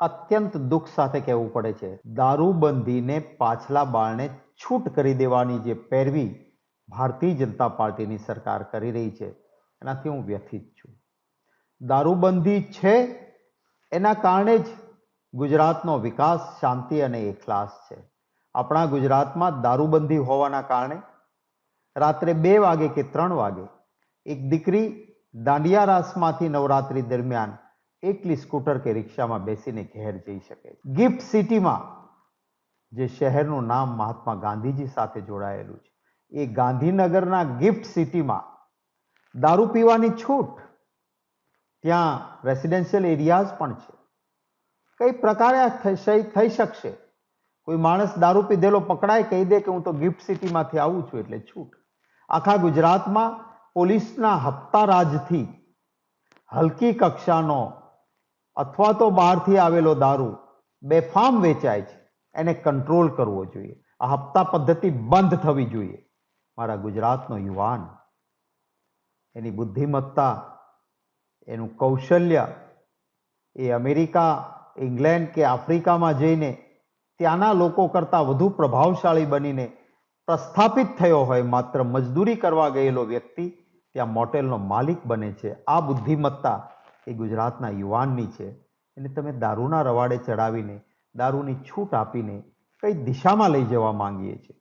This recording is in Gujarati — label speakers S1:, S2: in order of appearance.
S1: અત્યંત દુઃખ સાથે કહેવું પડે છે. દારૂબંધીને પાછલા બાળને છૂટ કરી દેવાની જે પેરવી ભારતીય જનતા પાર્ટીની સરકાર કરી રહી છે, એનાથી હું વ્યથિત છું. દારૂબંધી છે, એના કારણે જ ગુજરાતનો વિકાસ શાંતિ અને એકલાસ છે. આપણા ગુજરાતમાં દારૂબંધી હોવાના કારણે રાત્રે બે વાગે કે ત્રણ વાગે એક દીકરી દાંડિયા રાસમાંથી નવરાત્રી દરમિયાન એકલી સ્કૂટર કે રિક્ષામાં બેસીને ઘેર જઈ શકે ગિફ્ટ સિટીમાં જે શહેરનું નામ મહાત્મા ગાંધીજી સાથે જોડાયેલું છે. એ ગાંધીનગરના ગિફ્ટ સિટીમાં દારૂ પીવાની છૂટ. ત્યાં રેસિડેન્શિયલ એરિયાઝ પણ છે. કઈ પ્રકારે આ થઈ શકશે? કોઈ માણસ દારૂ પીધેલો પકડાય, કહી દે કે હું તો ગિફ્ટ સિટીમાંથી આવું છું એટલે છૂટ. આખા ગુજરાતમાં પોલીસના હપ્તા રાજથી હલકી કક્ષાનો અથવા તો બહારથી આવેલો દારૂ બેફામ વેચાય છે. એને કંટ્રોલ કરવો જોઈએ. આ હપ્તા પદ્ધતિ બંધ થવી જોઈએ. મારા ગુજરાતનો યુવાન, એની બુદ્ધિમત્તા, એનું કૌશલ્ય, એ અમેરિકા, ઇંગ્લેન્ડ કે આફ્રિકામાં જઈને ત્યાંના લોકો કરતાં વધુ પ્રભાવશાળી બનીને પ્રસ્થાપિત થયો હોય, માત્ર મજદૂરી કરવા ગયેલો વ્યક્તિ, ત્યાં મોટેલનો માલિક બને છે. આ બુદ્ધિમત્તા એ ગુજરાતના યુવાનની છે, એને તમે દારૂના રવાડે ચડાવીને, દારૂની છૂટ આપીને કઈ દિશામાં લઈ જવા માંગીએ છીએ?